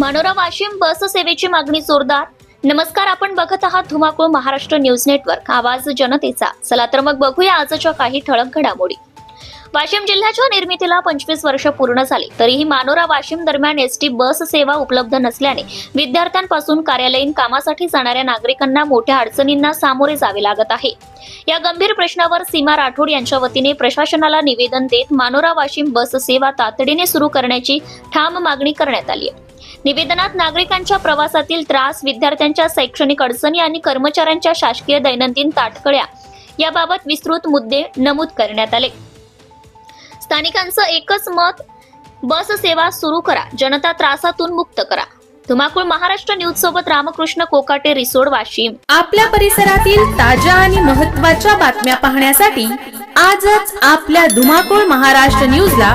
मनोरा वाशिम बस सेवेची मागणी जोरदार. नमस्कार आपण बघत आहात धुमाकूळ महाराष्ट्र न्यूज नेटवर्क. आवाज जनतेचा. चला तर मग बघूया आजच्या काही ठळक घडामोडी. वाशिम जिल्ह्याच्या निर्मितीला पंचवीस वर्ष पूर्ण झाली. तरीही मानोरा वाशिम दरम्यान एसटी बस सेवा उपलब्ध नसल्याने विद्यार्थ्यांपासून कार्यालयीन कामासाठी जाणाऱ्या नागरिकांना मोठ्या अडचणींना सामोरे जावे लागत आहे. या गंभीर प्रश्नावर सीमा राठोड यांच्या वतीने प्रशासनाला निवेदन देत मानोरा वाशिम बस सेवा तातडीने सुरू करण्याची ठाम मागणी करण्यात आली आहे. निवेदनात नागरिकांच्या प्रवासातील त्रास विद्यार्थ्यांच्या शैक्षणिक अडचणी आणि कर्मचाऱ्यांच्या शासकीय दैनंदिन ताटकळ्या याबाबत विस्तृत मुद्दे नमूद करण्यात आले. स्थानिकांचं एकच मत बस सेवा सुरू करा जनता त्रासातून मुक्त करा. धुमाकूळ महाराष्ट्र न्यूज सोबत रामकृष्ण कोकाटे रिसोड वाशिम. आपल्या परिसरातील ताज्या आणि महत्त्वाच्या बातम्या पाहण्यासाठी आजच आपल्या धुमाकूळ महाराष्ट्र न्यूजला